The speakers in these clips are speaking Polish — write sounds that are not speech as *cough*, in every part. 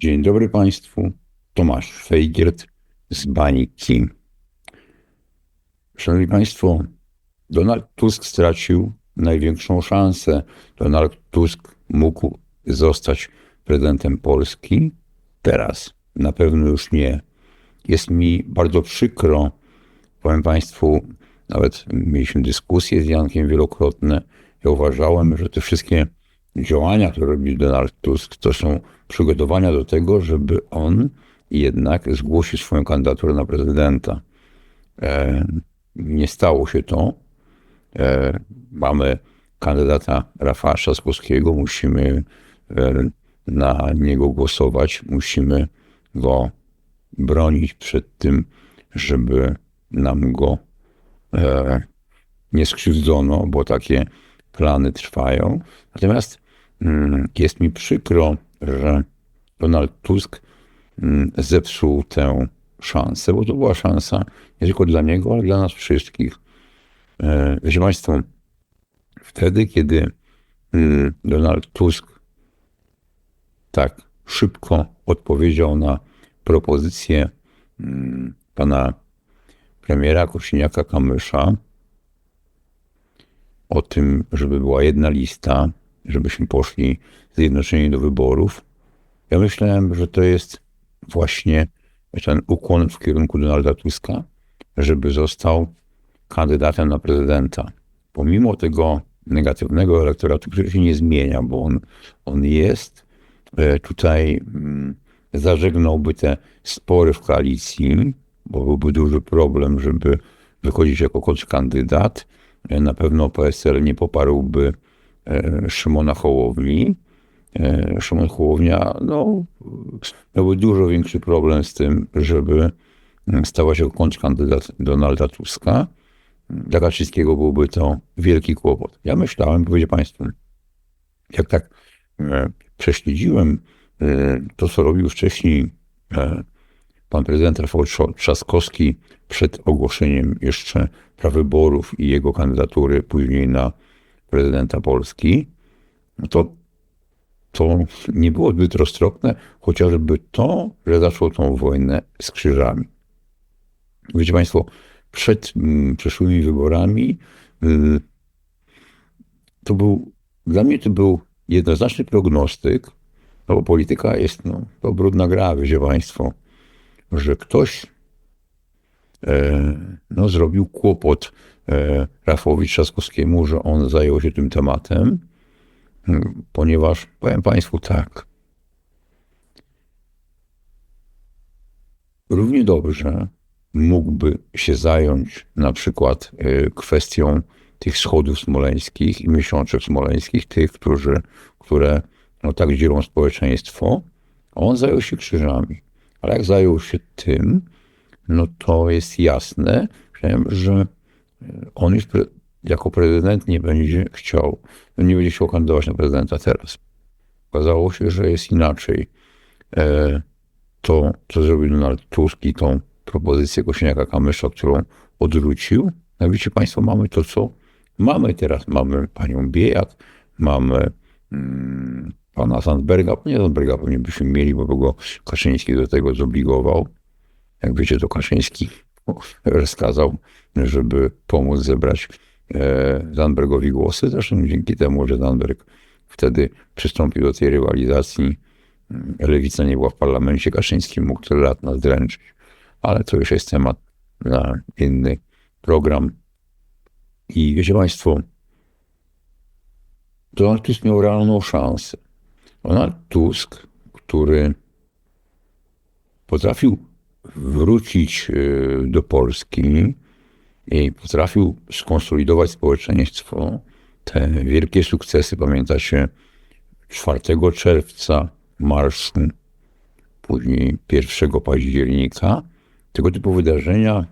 Dzień dobry Państwu. Tomasz Fejgiert z Bańki. Szanowni Państwo, Donald Tusk stracił największą szansę. Donald Tusk mógł zostać prezydentem Polski. Teraz na pewno już nie. Jest mi bardzo przykro. Powiem Państwu, nawet mieliśmy dyskusje z Jankiem wielokrotne. Ja uważałem, że te wszystkie działania, które robi Donald Tusk, to są przygotowania do tego, żeby on jednak zgłosił swoją kandydaturę na prezydenta. E, nie stało się to. E, mamy kandydata Rafała Trzaskowskiego, musimy e, na niego głosować, musimy go bronić przed tym, żeby nam go e, nie skrzywdzono, bo takie plany trwają. Natomiast mm, jest mi przykro, że Donald Tusk mm, zepsuł tę szansę, bo to była szansa nie tylko dla niego, ale dla nas wszystkich. E, wiecie Państwo, wtedy, kiedy mm, Donald Tusk tak szybko odpowiedział na propozycję pana premiera Kosiniaka-Kamysza o tym, żeby była jedna lista, żebyśmy poszli zjednoczeni do wyborów. Ja myślałem, że to jest właśnie ten ukłon w kierunku Donalda Tuska, żeby został kandydatem na prezydenta. Pomimo tego negatywnego elektoratu, który się nie zmienia, bo on, on jest, e, tutaj mm, zażegnałby te spory w koalicji, bo byłby duży problem, żeby wychodzić jako kontrkandydat. E, na pewno PSL nie poparłby e, Szymona Hołowni. E, Szymon Hołownia no, miałby dużo większy problem z tym, żeby stała się kontrkandydat Donalda Tuska. Dla Kaczyńskiego byłby to wielki kłopot. Ja myślałem, powiedzcie Państwu, jak tak prześledziłem to, co robił wcześniej pan prezydent Rafał Trzaskowski przed ogłoszeniem jeszcze prawyborów i jego kandydatury później na prezydenta Polski, to, to nie było zbyt roztropne, chociażby to, że zaczął tą wojnę z krzyżami. Wiecie Państwo, przed mm, przyszłymi wyborami y, to był, dla mnie to był jednoznaczny prognostyk, no bo polityka jest no, to brudna gra, wiecie Państwo że ktoś no, zrobił kłopot e, Rafałowi Trzaskowskiemu, że on zajął się tym tematem, ponieważ powiem Państwu tak. Równie dobrze mógłby się zająć na przykład e, kwestią tych schodów smoleńskich i miesiączek smoleńskich, tych, którzy, które no, tak dzielą społeczeństwo, on zajął się krzyżami. Ale jak zajął się tym, no to jest jasne, że on już jako prezydent nie będzie chciał, nie będzie chciał kandydować na prezydenta teraz. Okazało się, że jest inaczej. E, to, co zrobił Donald Tusk i tą propozycję Kosiniaka-Kamysza, którą odwrócił, wiecie Państwo, mamy to, co mamy teraz. Mamy panią Biejat, mamy mm, pana Sandberga, nie Sandberga pewnie byśmy mieli, bo go Kaszyński do tego zobligował. Jak wiecie, to Kaszyński rozkazał, żeby pomóc zebrać e, Zandbergowi głosy. Zresztą dzięki temu, że Zandberg wtedy przystąpił do tej rywalizacji, mm, lewica nie była w parlamencie, Kaszyński mógł tyle lat nas dręczyć. Ale to już jest temat na inny program. I wiecie Państwo, Donald Tusk miał realną szansę. Donald Tusk, który potrafił wrócić e, do Polski i potrafił skonsolidować społeczeństwo, te wielkie sukcesy, pamiętacie, 4 czerwca marszu, później 1 października, tego typu wydarzenia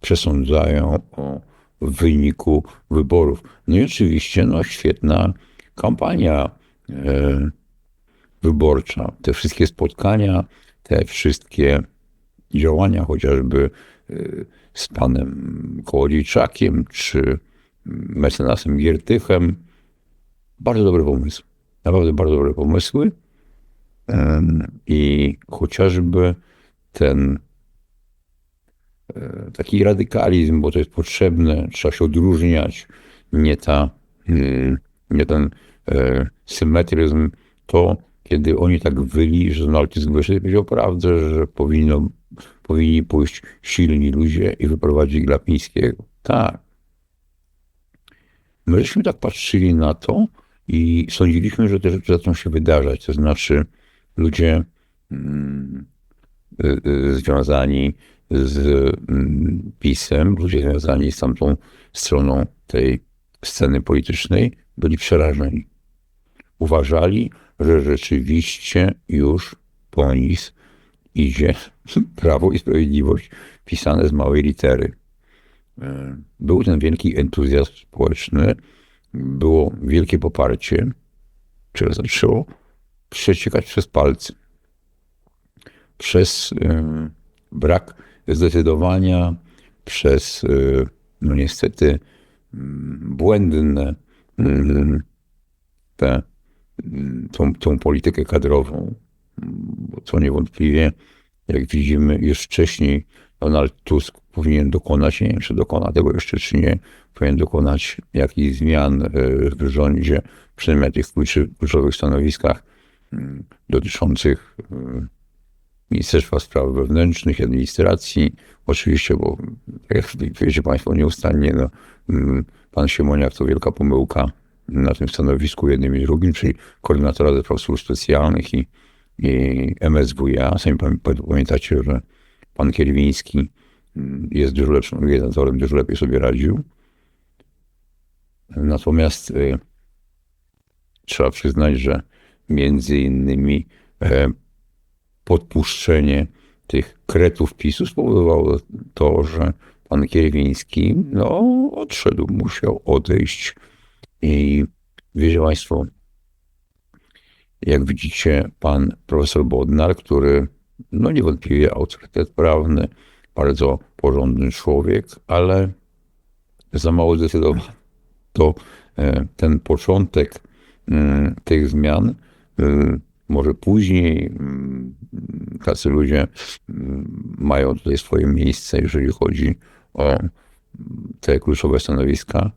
przesądzają o wyniku wyborów. No i oczywiście no, świetna kampania e, wyborcza. Te wszystkie spotkania, te wszystkie działania, chociażby y, z panem Kołodziejczakiem czy mecenasem Giertychem, bardzo dobry pomysł. Naprawdę bardzo dobre pomysły. I chociażby ten e, taki radykalizm, bo to jest potrzebne, trzeba się odróżniać, nie ta, mm, nie ten e, symetryzm, to kiedy oni tak wyli, że Donald Tusk wyszedł powiedział prawdę, że powinno, powinni pójść silni ludzie i wyprowadzić Glapińskiego. Tak. Myśmy tak patrzyli na to i sądziliśmy, że te rzeczy zaczną się wydarzać. To znaczy ludzie mm, y, y, związani z mm, PiSem, ludzie związani z tamtą stroną tej sceny politycznej byli przerażeni. Uważali, że rzeczywiście już po nich idzie *laughs* Prawo i Sprawiedliwość pisane z małej litery. E, Był ten wielki entuzjazm społeczny, było wielkie poparcie, które zaczęło przeciekać przez palce. Przez e, brak zdecydowania, przez, e, no niestety, mm, błędne mm, te, mm, tą, tą politykę kadrową, co niewątpliwie, jak widzimy, już wcześniej Donald Tusk powinien dokonać, nie wiem czy dokona tego jeszcze, czy nie, powinien dokonać jakichś zmian e, w rządzie, przynajmniej na tych kluczowych stanowiskach mm, dotyczących e, Ministerstwa Spraw Wewnętrznych Administracji. Oczywiście, bo tak jak wiecie Państwo nieustannie, no, mm, pan Siemoniak to wielka pomyłka na tym stanowisku jednym i drugim, czyli koordynatora do spraw służb specjalnych i, i MSWiA. Sami pamię- pamiętacie, że pan Kierwiński mm, jest dużo lepszym organizatorem, dużo lepiej sobie radził. Natomiast y, trzeba przyznać, że między innymi e, podpuszczenie tych kretów PiSu spowodowało to, że pan Kierwiński no, odszedł, musiał odejść. I wiecie Państwo, jak widzicie, pan profesor Bodnar, który no niewątpliwie autorytet prawny, bardzo porządny człowiek, ale za mało zdecydowany. To e, ten początek mm, tych zmian, y, może później mm, tacy ludzie mm, mają tutaj swoje miejsce, jeżeli chodzi o te kluczowe stanowiska.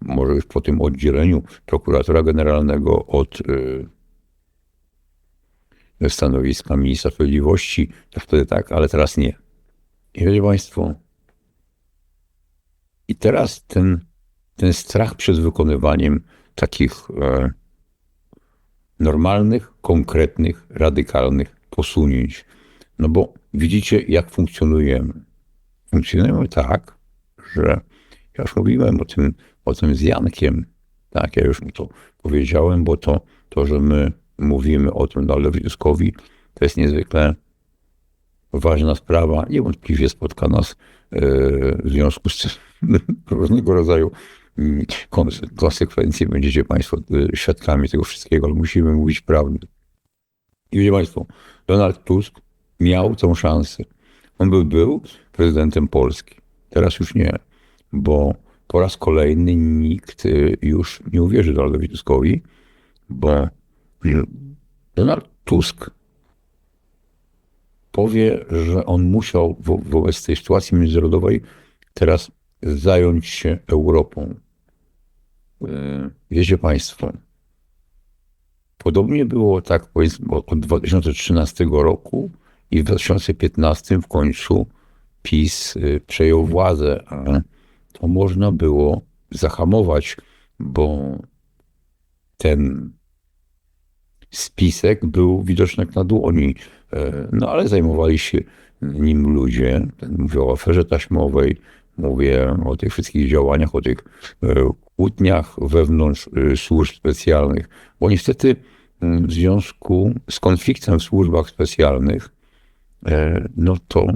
Może już po tym oddzieleniu prokuratora generalnego od stanowiska ministra sprawiedliwości, to wtedy tak, ale teraz nie. I wiecie Państwo, i teraz ten, ten strach przed wykonywaniem takich e, normalnych, konkretnych, radykalnych posunięć. No bo widzicie, jak funkcjonujemy. Funkcjonujemy tak, że ja już mówiłem o tym, o tym z Jankiem. Tak, ja już mu to powiedziałem, bo to, to że my mówimy o tym Donaldowi Tuskowi, to jest niezwykle ważna sprawa. Niewątpliwie spotka nas e, w związku z *laughs* różnego rodzaju mm, konse- konsekwencje. Będziecie Państwo e, świadkami tego wszystkiego, ale musimy mówić prawdę. I wiecie Państwo, Donald Tusk miał tą szansę. On by był prezydentem Polski. Teraz już nie, bo po raz kolejny nikt y, już nie uwierzy Donaldowi Tuskowi, bo Donald Tusk powie, że on musiał wo wobec tej sytuacji międzynarodowej teraz zająć się Europą. Y, Wiecie Państwo, Podobnie było tak powiedzmy od 2013 roku i w 2015 w końcu PiS y, przejął władzę, a to można było zahamować, bo ten spisek był widoczny na dłoni. E, No ale zajmowali się nim ludzie. Mówię o aferze taśmowej, mówię o tych wszystkich działaniach, o tych e, kłótniach wewnątrz e, służb specjalnych, bo niestety w związku z konfliktem w służbach specjalnych, no to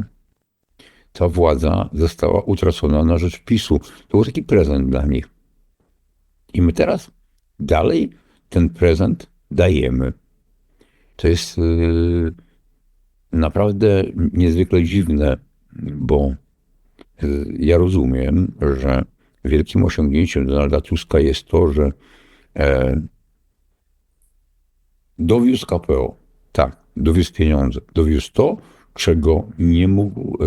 ta władza została utracona na rzecz PiSu. To był taki prezent dla nich. I my teraz dalej ten prezent dajemy. To jest yy, naprawdę niezwykle dziwne, bo yy, ja rozumiem, że wielkim osiągnięciem Donalda Tuska jest to, że e, dowiózł KPO. Tak, dowiózł pieniądze. Dowiózł to, czego nie mógł e,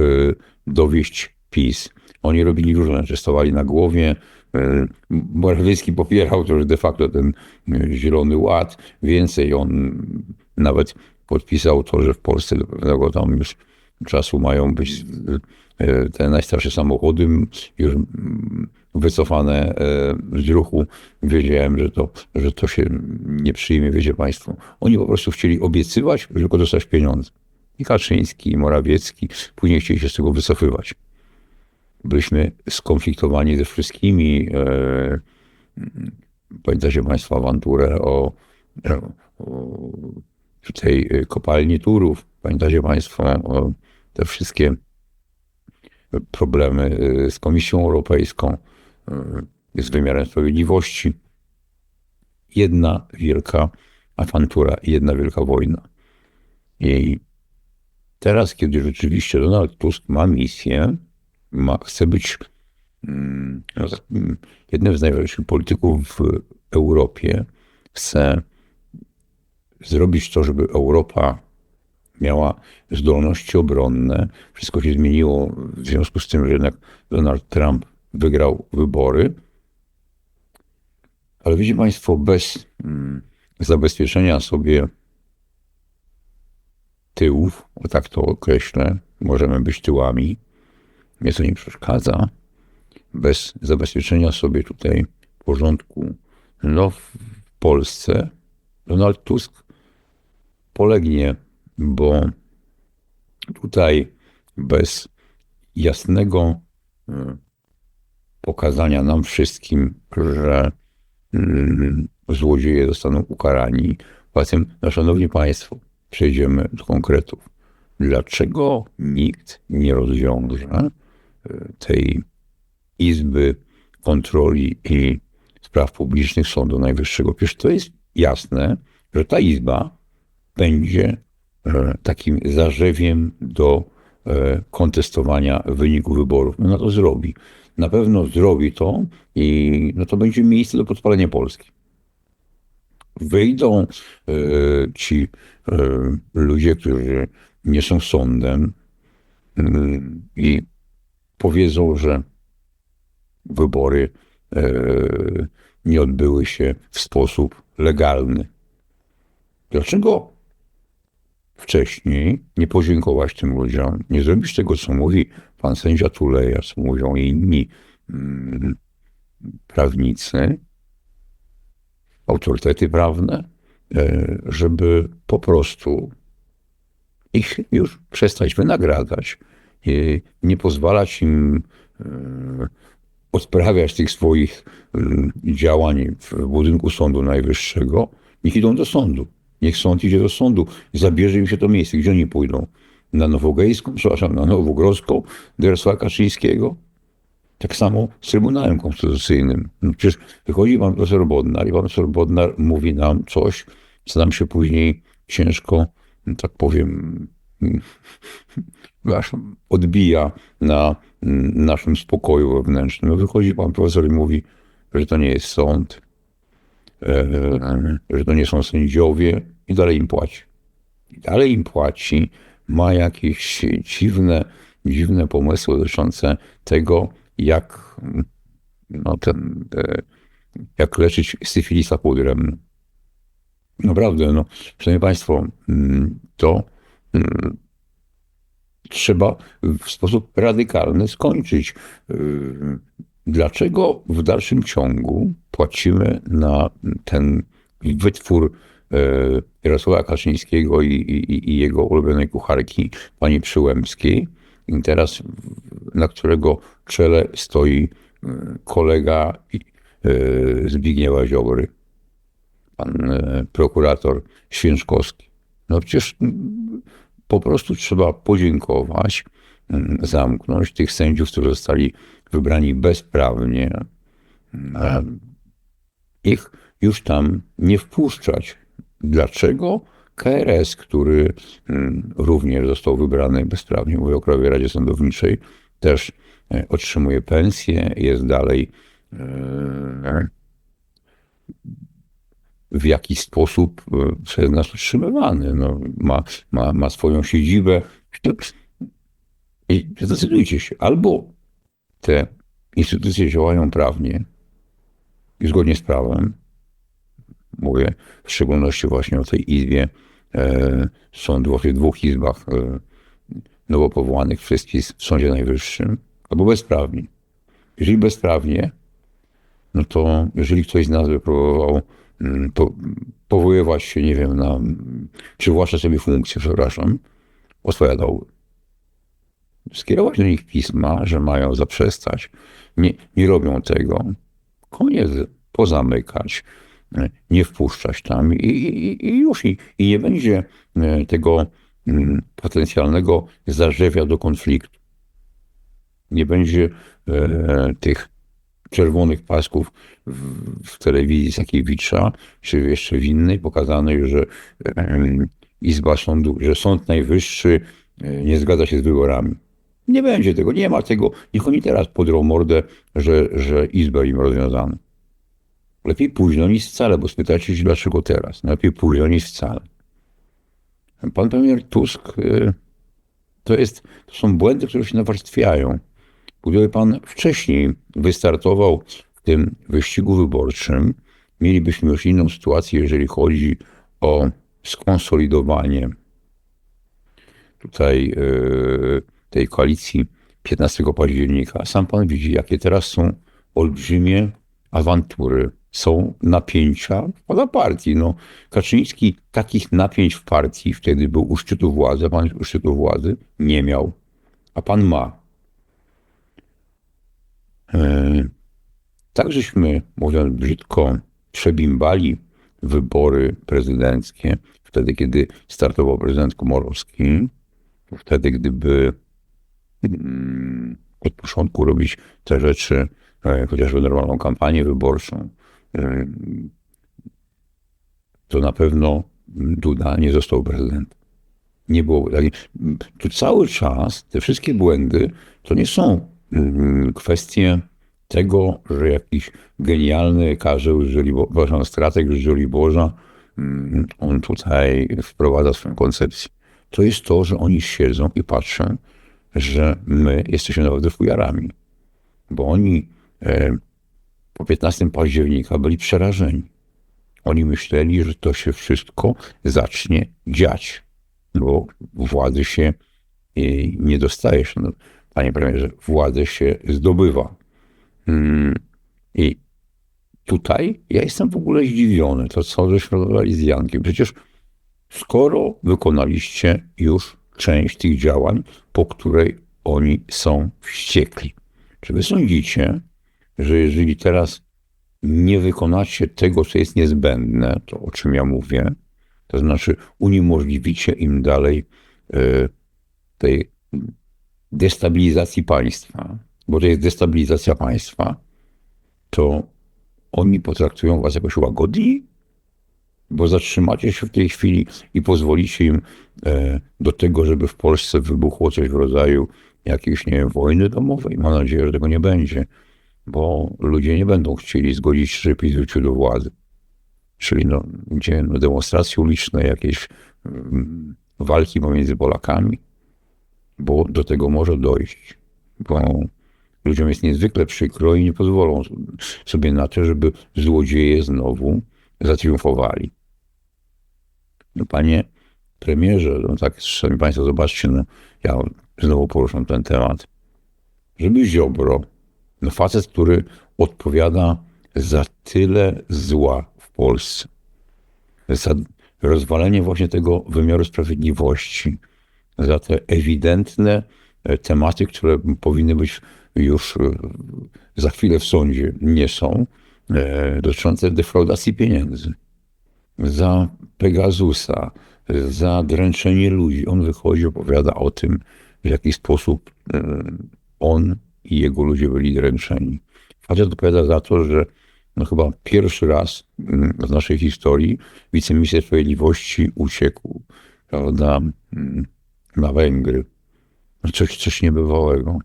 dowieść PiS. Oni robili różne rzeczy, na głowie. E, Morawiecki popierał to, że de facto ten e, Zielony Ład. Więcej on nawet podpisał to, że w Polsce do pewnego tam już czasu mają być e, te najstarsze samochody już wycofane z ruchu. Wiedziałem, że to, że to się nie przyjmie, wiecie Państwo. Oni po prostu chcieli obiecywać, tylko dostać pieniądze. I Kaczyński, i Morawiecki, później chcieli się z tego wycofywać. Byliśmy skonfliktowani ze wszystkimi. E, pamiętacie Państwo awanturę o, o tej kopalni Turów. Pamiętacie Państwo te wszystkie problemy z Komisją Europejską, z wymiarem sprawiedliwości. Jedna wielka awantura, jedna wielka wojna. I teraz, kiedy rzeczywiście Donald Tusk ma misję, ma, chce być mm, mm, jednym z najważniejszych polityków w Europie, chce zrobić to, żeby Europa miała zdolności obronne. Wszystko się zmieniło w związku z tym, że jednak Donald Trump wygrał wybory. Ale widzicie Państwo, bez mm, zabezpieczenia sobie tyłów, tak to określę, możemy być tyłami, mnie to nie przeszkadza. Bez zabezpieczenia sobie tutaj porządku no, w Polsce Donald Tusk polegnie, bo tutaj bez jasnego e, pokazania nam wszystkim, że mm, złodzieje zostaną ukarani. Zatem, no, szanowni państwo, przejdziemy do konkretów. Dlaczego nikt nie rozwiąże tej Izby Kontroli i Spraw Publicznych Sądu Najwyższego? Przecież to jest jasne, że ta Izba będzie e, takim zarzewiem do e, kontestowania wyniku wyborów. No, to zrobi. Na pewno zrobi to i no to będzie miejsce do podpalenia Polski. Wyjdą e, ci ludzie, którzy nie są sądem i powiedzą, że wybory nie odbyły się w sposób legalny. Dlaczego wcześniej nie podziękować tym ludziom, nie zrobić tego, co mówi pan sędzia Tuleja, co mówią inni mm, prawnicy, autorytety prawne, e, żeby po prostu ich już przestać wynagradzać, nie pozwalać im e, odprawiać tych swoich mm, działań w budynku Sądu Najwyższego, niech idą do sądu. Niech sąd idzie do sądu, zabierze im się to miejsce. Gdzie oni pójdą? Na Nowogejską, przepraszam, na Nowogrodzką, do Kaczyńskiego? Tak samo z Trybunałem Konstytucyjnym. No przecież wychodzi pan profesor Bodnar i pan profesor Bodnar mówi nam coś, co nam się później ciężko, tak powiem, aż odbija na naszym spokoju wewnętrznym. No wychodzi pan profesor i mówi, że to nie jest sąd, E, że to nie są sędziowie i dalej im płaci. I dalej im płaci, ma jakieś dziwne, dziwne pomysły dotyczące tego, jak, no ten, e, jak leczyć syfilisa pudrem. Naprawdę, no, szanowni Państwo, mm, to mm, trzeba w sposób radykalny skończyć. E, dlaczego w dalszym ciągu płacimy na ten wytwór e, Jarosława Kaczyńskiego i, i, i jego ulubionej kucharki, pani Przyłębskiej, teraz na którego czele stoi kolega Zbigniewa Ziobry, pan prokurator Święczkowski. No przecież po prostu trzeba podziękować, zamknąć tych sędziów, którzy zostali wybrani bezprawnie, ich już tam nie wpuszczać. Dlaczego? KRS, który mm, również został wybrany bezprawnie, mówię o Krajowej Radzie Sądowniczej, też e, otrzymuje pensję, jest dalej e, w jakiś sposób przez nas utrzymywany. No, ma, ma, ma swoją siedzibę. I zdecydujcie się. Albo te instytucje działają prawnie i zgodnie z prawem. Mówię w szczególności właśnie o tej izbie. E, są w tych dwóch izbach e, nowo powołanych wszystkich w Sądzie Najwyższym. Albo bezprawnie. Jeżeli bezprawnie, no to jeżeli ktoś z nas by próbował po, powoływać się, nie wiem, na, przywłaszczać sobie funkcję, przepraszam, odpowiadałby. Skierować do nich pisma, że mają zaprzestać. Nie, nie robią tego. Koniec, pozamykać, nie wpuszczać tam i, i, i już. I, I nie będzie e, tego mm, potencjalnego zarzewia do konfliktu. Nie będzie e, tych czerwonych pasków w, w telewizji Sakiewicza, czy jeszcze w innej, pokazanej, że e, Izba Sądu, że Sąd Najwyższy e, nie zgadza się z wyborami. Nie będzie tego, nie ma tego. Niech oni teraz podrą mordę, że, że Izba im rozwiązana. Lepiej późno niż wcale, bo spytacie się, dlaczego teraz. Lepiej późno niż wcale. Pan premier Tusk e, to, jest, to są błędy, które się nawarstwiają. Gdyby pan wcześniej wystartował w tym wyścigu wyborczym, mielibyśmy już inną sytuację, jeżeli chodzi o skonsolidowanie tutaj yy, tej koalicji 15 października. Sam pan widzi, jakie teraz są olbrzymie awantury, są napięcia w partii. No, Kaczyński takich napięć w partii wtedy był u szczytu władzy, a pan u szczytu władzy nie miał, a pan ma. E, tak żeśmy, mówiąc brzydko, przebimbali wybory prezydenckie, wtedy kiedy startował prezydent Komorowski, wtedy gdyby mm, od początku robić te rzeczy, e, chociażby normalną kampanię wyborczą, e, to na pewno Duda nie został prezydentem. Nie było. Tu cały czas te wszystkie błędy to nie są kwestię tego, że jakiś genialny karzeł Żoliborza, strateg Żoliborza, mm, on tutaj wprowadza swoją koncepcję. To jest to, że oni siedzą i patrzą, że my jesteśmy naprawdę fujarami. Bo oni e, po 15 października byli przerażeni. Oni myśleli, że to się wszystko zacznie dziać, bo władzy się e, nie dostaje. No, panie premierze, władzę się zdobywa. Hmm. I tutaj ja jestem w ogóle zdziwiony, to co żeśmy rozmawiali z Jankiem. Przecież skoro wykonaliście już część tych działań, po której oni są wściekli, czy wy sądzicie, że jeżeli teraz nie wykonacie tego, co jest niezbędne, to o czym ja mówię, to znaczy uniemożliwicie im dalej y, tej destabilizacji państwa, bo to jest destabilizacja państwa, to oni potraktują was jakoś łagodni, bo zatrzymacie się w tej chwili i pozwolicie im e, do tego, żeby w Polsce wybuchło coś w rodzaju jakiejś, nie wiem, wojny domowej. Mam nadzieję, że tego nie będzie, bo ludzie nie będą chcieli zgodzić się, żeby do władzy. Czyli no, gdzie no, demonstracje uliczne, jakieś mm, walki pomiędzy Polakami, bo do tego może dojść. Bo ludziom jest niezwykle przykro i nie pozwolą sobie na to, żeby złodzieje znowu zatriumfowali. No panie premierze, no tak, szanowni państwo, zobaczcie, no, ja znowu poruszam ten temat. Żeby Ziobro, no facet, który odpowiada za tyle zła w Polsce, za rozwalenie właśnie tego wymiaru sprawiedliwości, za te ewidentne e, tematy, które powinny być już e, za chwilę w sądzie, nie są, e, dotyczące defraudacji pieniędzy, za Pegasusa, za dręczenie ludzi. On wychodzi, opowiada o tym, w jaki sposób on i jego ludzie byli dręczeni. Facet odpowiada za to, że no chyba pierwszy raz mm, w naszej historii wiceminister sprawiedliwości uciekł, prawda, mm, na Węgry. No coś, coś niebywałego.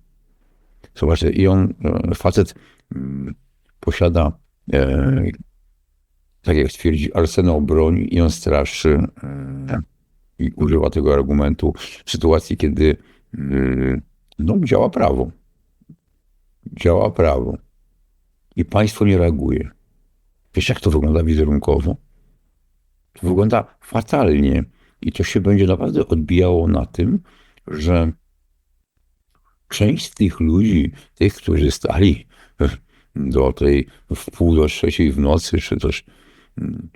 Zobaczcie, i on, e, facet mm, posiada e, tak jak twierdzi, arsenał broni i on straszy e, i używa tego argumentu w sytuacji, kiedy e, no, działa prawo. Działa prawo. I państwo nie reaguje. Wiesz, jak to wygląda wizerunkowo? To wygląda fatalnie. I to się będzie naprawdę odbijało na tym, że część tych ludzi, tych, którzy stali do tej w pół do trzeciej w nocy, czy też mm,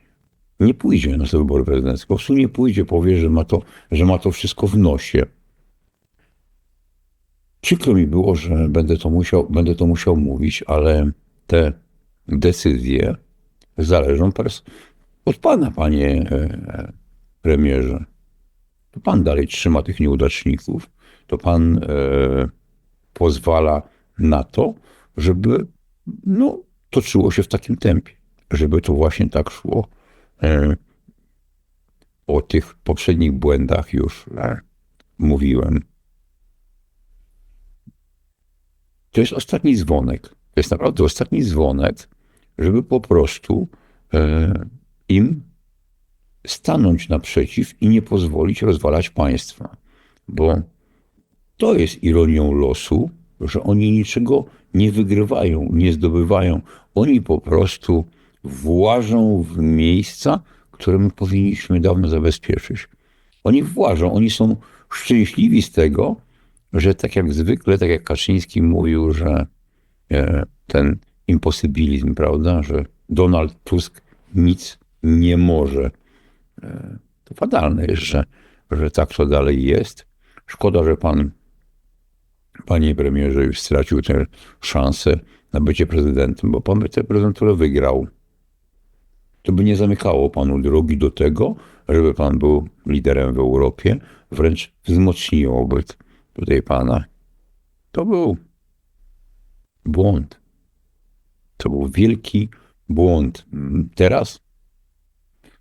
nie pójdzie na te wybory prezydenckie. Po prostu nie pójdzie, powie, że ma to, że ma to wszystko w nosie. Przykro mi było, że będę to musiał, będę to musiał mówić, ale te decyzje zależą od pana, panie e, premierze. To pan dalej trzyma tych nieudaczników, to pan e, pozwala na to, żeby no, toczyło się w takim tempie, żeby to właśnie tak szło. E, o tych poprzednich błędach już e, mówiłem. To jest ostatni dzwonek. To jest naprawdę ostatni dzwonek, żeby po prostu e, im stanąć naprzeciw i nie pozwolić rozwalać państwa. Bo to jest ironią losu, że oni niczego nie wygrywają, nie zdobywają. Oni po prostu włażą w miejsca, które my powinniśmy dawno zabezpieczyć. Oni włażą, oni są szczęśliwi z tego, że tak jak zwykle, tak jak Kaczyński mówił, że e, ten imposybilizm, prawda, że Donald Tusk nic nie może. E, to fatalne jest, że, że tak to dalej jest. Szkoda, że pan panie premierze, już stracił tę szansę na bycie prezydentem, bo pan by tę prezydenturę wygrał. To by nie zamykało panu drogi do tego, żeby pan był liderem w Europie, wręcz wzmocniłoby tutaj pana. To był błąd. To był wielki błąd. Teraz,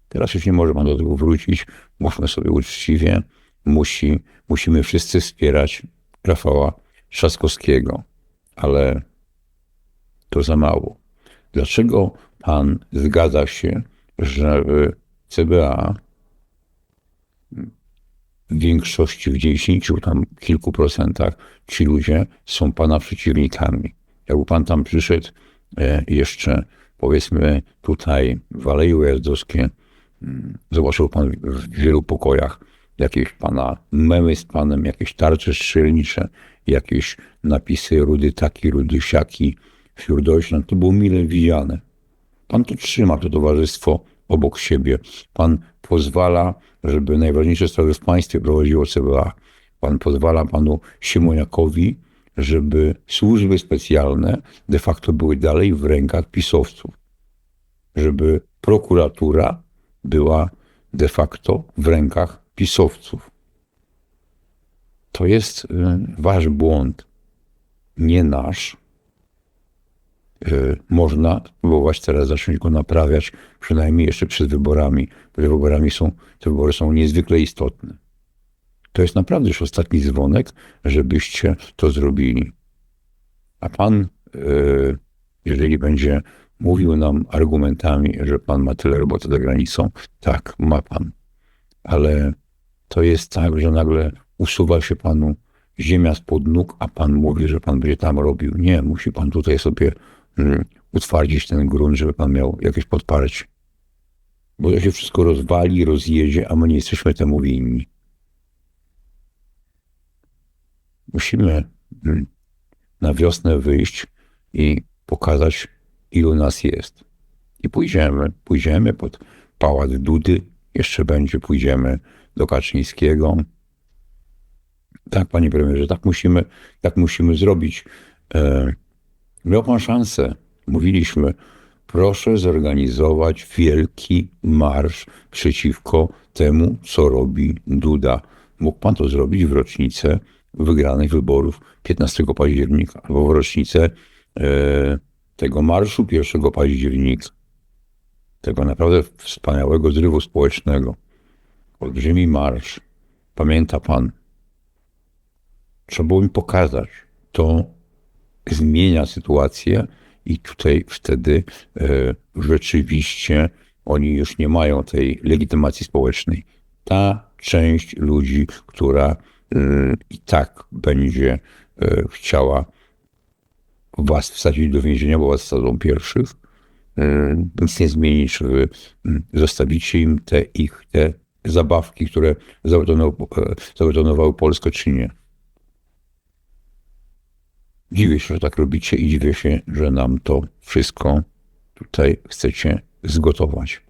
teraz już nie może pan do tego wrócić. Mówmy sobie uczciwie. Musi, musimy wszyscy wspierać Rafała Trzaskowskiego, ale to za mało. Dlaczego pan zgadza się, że CBA w większości, w 10 tam kilku procentach ci ludzie są pana przeciwnikami? Jakby pan tam przyszedł e, jeszcze, powiedzmy tutaj w Aleje Ujazdowskie, mm, zobaczył pan w wielu pokojach jakieś pana memy z panem, jakieś tarcze strzelnicze, jakieś napisy rudy taki, rudy siaki, für Deutschland, to było mile widziane. Pan tu trzyma to towarzystwo obok siebie. Pan pozwala, żeby najważniejsze sprawy w państwie prowadziło CBA. Pan pozwala panu Siemoniakowi, żeby służby specjalne de facto były dalej w rękach pisowców. Żeby prokuratura była de facto w rękach pisowców. To jest y, wasz błąd, nie nasz. Y, można próbować teraz zacząć go naprawiać, przynajmniej jeszcze przed wyborami, bo te, wyborami są, te wybory są niezwykle istotne. To jest naprawdę już ostatni dzwonek, żebyście to zrobili. A pan, y, jeżeli będzie mówił nam argumentami, że pan ma tyle roboty za granicą, tak, ma pan. Ale to jest tak, że nagle usuwa się panu ziemia spod nóg, a pan mówi, że pan będzie tam robił. Nie, musi pan tutaj sobie mm, utwardzić ten grunt, żeby pan miał jakieś podparcie. Bo to się wszystko rozwali, rozjedzie, a my nie jesteśmy temu winni. Musimy mm, na wiosnę wyjść i pokazać, ilu nas jest. I pójdziemy, pójdziemy pod pałac Dudy, jeszcze będzie, pójdziemy do Kaczyńskiego, tak, panie premierze, tak musimy, tak musimy zrobić. E, miał pan szansę, mówiliśmy, proszę zorganizować wielki marsz przeciwko temu, co robi Duda. Mógł pan to zrobić w rocznicę wygranych wyborów 15 października albo w rocznicę e, tego marszu 1 października. Tego naprawdę wspaniałego zrywu społecznego. Olbrzymi marsz. Pamięta pan, trzeba było mi pokazać. To zmienia sytuację i tutaj wtedy e, rzeczywiście oni już nie mają tej legitymacji społecznej. Ta część ludzi, która y, i tak będzie y, chciała was wsadzić do więzienia, bo was wsadzą pierwszych, y, nic nie zmieni, czy wy y, zostawicie im te ich te zabawki, które zabetonowały, zabetonowały Polskę, czy nie. Dziwię się, że tak robicie i dziwię się, że nam to wszystko tutaj chcecie zgotować.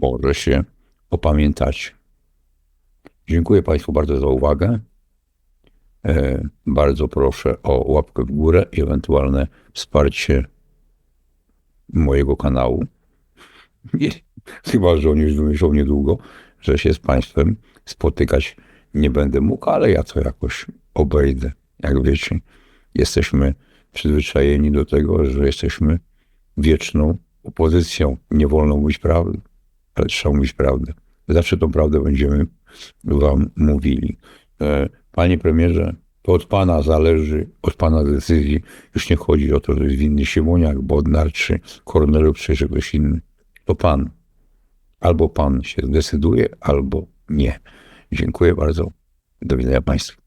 Może się opamiętać. Dziękuję Państwu bardzo za uwagę. E, bardzo proszę o łapkę w górę i ewentualne wsparcie mojego kanału. Chyba, że oni już wymyślą niedługo, że się z Państwem spotykać nie będę mógł, ale ja to jakoś obejdę. Jak wiecie, jesteśmy przyzwyczajeni do tego, że jesteśmy wieczną opozycją. Nie wolno mówić prawdy, ale trzeba mówić prawdę. Zawsze tą prawdę będziemy Wam mówili. Panie premierze, to od Pana zależy, od Pana decyzji. Już nie chodzi o to, że jest winny Siemoniak, Bodnar czy Korneluk czy ktoś inny. To Pan. Albo Pan się zdecyduje, albo nie. Dziękuję bardzo. Do widzenia Państwu.